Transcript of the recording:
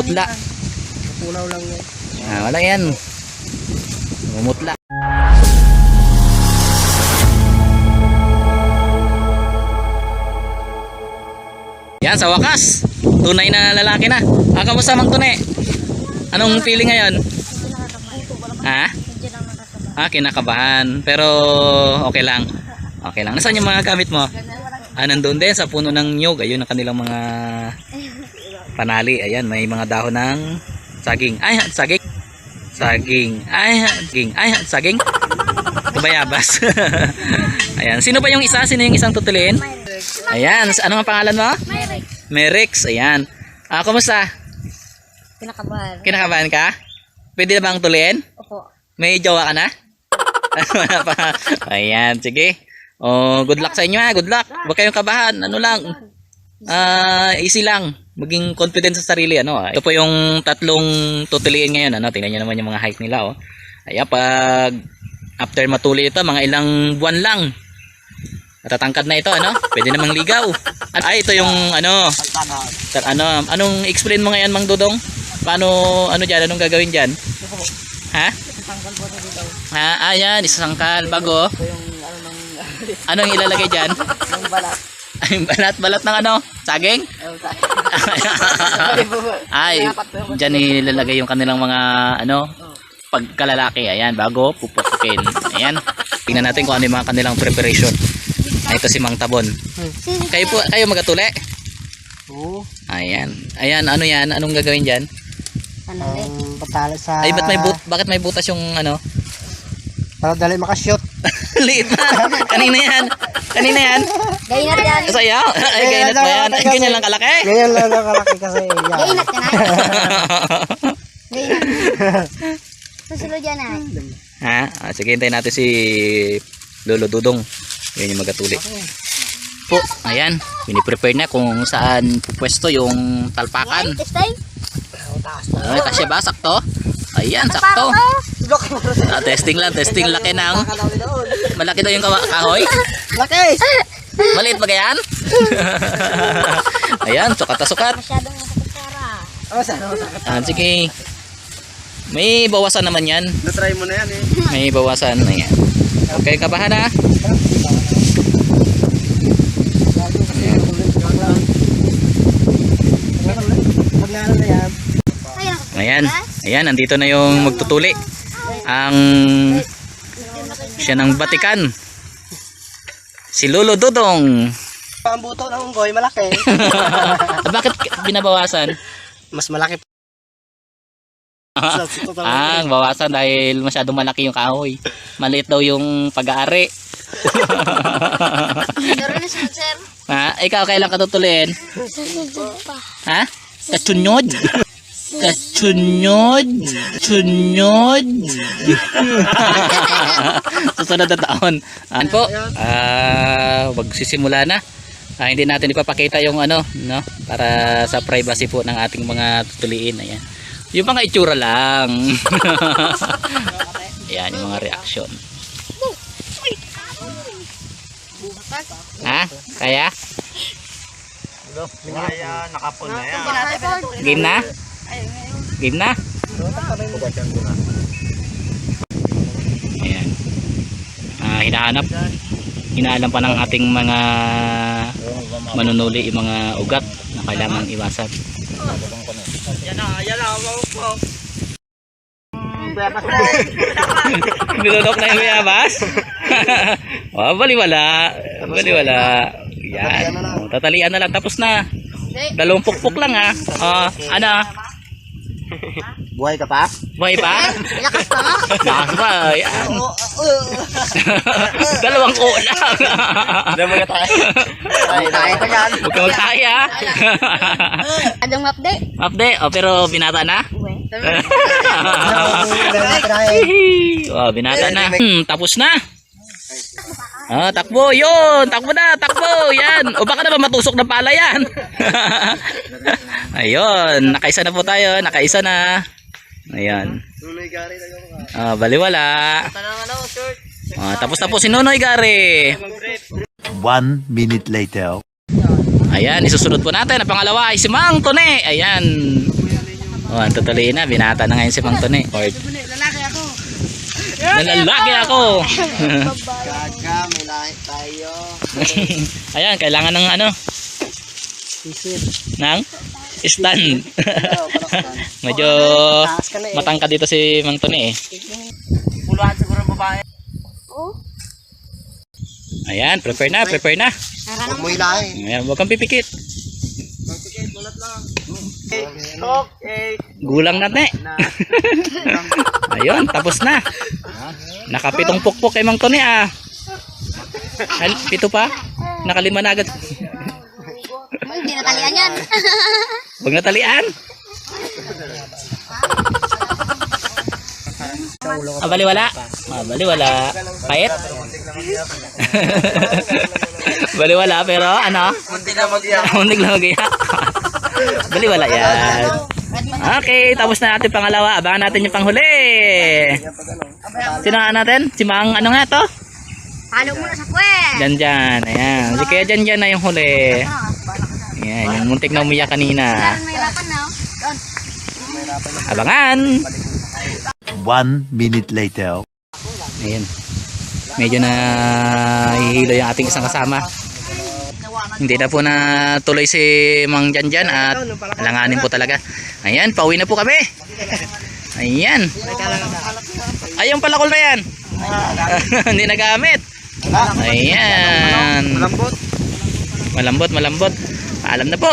Namumutla. Punaw lang yan. Ah, wala yan. Namumutla. Yan, sa wakas. Tunay na lalaki na. Ah, kamusta mang tunay? Anong feeling ngayon? Ha? Ah, kinakabahan. Pero okay lang. Okay lang. Nasaan yung mga gamit mo? Ah, nandun din sa puno ng nyog. Ayun ang kanilang mga panali. Ayan, may mga dahon ng saging. Ay, saging. Saging. Ay, saging. Ay, saging. Kabayabas. Ayan. Sino ba yung isa? Sino yung isang tutuliin? Ayan. Ano ang pangalan mo? Merix. Ayan. Ah, kumusta? Kinakabahan. Kinakabahan ka? Pwede na bang tuliin? Opo. May jowa ka na? Wala pa. Ayan, sige. Oh, good luck sa inyo ha. Good luck. Huwag kayong kabahan. Ano lang. Ah, easy lang. Maging confident sa sarili ano. Ito po yung tatlong tutuliin ngayon ano. Tingnan niyo naman yung mga height nila oh. Ayan, pag after matuli ito, mga ilang buwan lang. Matatangkad na ito ano. Pwede namang ligaw. At ay ito yung ano, tar- ano, anong explain mo ngayon Mang Dudong? Paano ano diyan? Anong gagawin diyan? Ha? Tanggal po dito. Ha, ayan, isasangkal bago. Ito yung ano ng Anong ilalagay diyan? ng balat. Ay, balat-balat ng ano? Saging? Ay, diyan ilalagay yung kanilang mga ano, pagkalalaki. Ayan, bago pupukin. Ayan. Tingnan natin kung ano yung mga kanilang preparation. Ay, ito si Mang Tabon. Kayo po, kayo magatuli? Oo. Ayan. Ayan, ano yan? Anong gagawin diyan? Panali. Ang patala sa... Ay, ba't may but bakit may butas yung ano? Para dali makashoot. Liit na. Kanina yan. Kanina yan. Gainat yan. Saya. Ay, ganyan ba yan? Ay, ganyan lang kalaki. Ganyan lang nakalaki kasi yan. Gainat ka na. Gainat. Susunod yan ay. ha? Ah, sige, hintayin natin si Lolo Dudong. Yan yung magatuli. Po, ayan. Piniprepare na kung saan pupwesto yung talpakan. Testay. Ay, kasya ba? Sakto? Ayan, sakto. Ah, testing lang, testing. Laki ng... Malaki daw yung kawa- kahoy. Laki! Maliit ba yan? ayan, sukat na sukat. Masyadong. Oh, sana. Ah, sige. May bawasan naman yan. Na-try mo na yan eh. May bawasan. Ayan. Okay, kabahan na na yan. Ayun. Ayan. Ayan, nandito na yung magtutuli. Ang siya ng Batikan. Si Lolo Dudong. Ang buto ng unggoy, malaki. Bakit binabawasan? Mas malaki. Sa ng Ah, bawasan dahil masyadong malaki yung kahoy. Maliit daw yung pag-aari. Pero na sunod sir. Ha? Ikaw kailan ka pa. Ha? Kachunod? Chunod? Susunod na taon. Ano po? Ah, magsisimula na. Ah, hindi natin ipapakita yung ano, no? Para sa privacy po ng ating mga tutuliin. Ayan. Yung mga itsura lang. Ayan, yung mga reaction. Ha? Kaya? Kaya nakapon na yan. Game na? Game na? Ayan. Ah, hinahanap. Hinaalam pa ng ating mga manunuli yung mga ugat na kailangan iwasan. Yan na, yan na. Nilunok na yung bayabas? oh, baliwala. Baliwala. Yan. Tatalian na lang. Tapos na. Dalawang pukpuk lang ha. Oh, ano? Buhay ka pa? Buhay pa? Lakas pa nga. Lakas pa. Yan. Dalawang ko lang. Mo na tayo. Ay, tayo pa yan. Huwag ka magtaya. Adong update. Update. Oh, pero binata na? Uwe. oh, binata na. Hmm, tapos na. Ah, takbo, yun. Takbo na, takbo. Yan. O baka naman matusok ng pala yan. Ayun, nakaisa na po tayo. Nakaisa na. Ayan. Ah, baliwala. Ah, tapos na po si Nonoy Gary. One minute later. Ayan, isusunod po natin. Ang pangalawa ay si Mang Tone. Ayan. Oh, ang tutuloy na. Binata na ngayon si Mang Tone. Or. Nalalaki ako. Gaga, may lahi tayo. Ayan, kailangan ng ano, Sisid. ng stand. Medyo eh. matangka dito si Mang Tone eh. Puluhan siguro ang babae. Oo. Ayan, prepare na, prepare na. Huwag mo ilahi. Ayan, huwag kang pipikit. Magpikit, mulat lang. Okay. Gulang na te. Na. Ayun, tapos na. Nakapitong pukpok kay Mang Tony ah. Al, pito pa? Nakalima na agad. Hindi natalian yan. Huwag natalian. Ah, baliwala. Ah, baliwala. Pait. baliwala pero ano? Munti na mag-iyak. Muntik lang mag-iyak. baliwala yan. Okay, tapos na natin pangalawa. Abangan natin yung panghuli. Sino nga natin? Si Mang ano nga to? Halo muna sa puwet. Dyan dyan. Ayan. Si kaya dyan dyan na yung huli. Ayan. Yung muntik na umiyak kanina. Abangan. One minute later. Ayan. Medyo na hihilo yung ating isang kasama. Hindi na po na tuloy si Mang Janjan at alanganin po talaga. Ayan, pauwi na po kami. Ayan. Ay, yung palakol na yan. Hindi nagamit. Ayan. Malambot. Malambot, malambot. Paalam na po.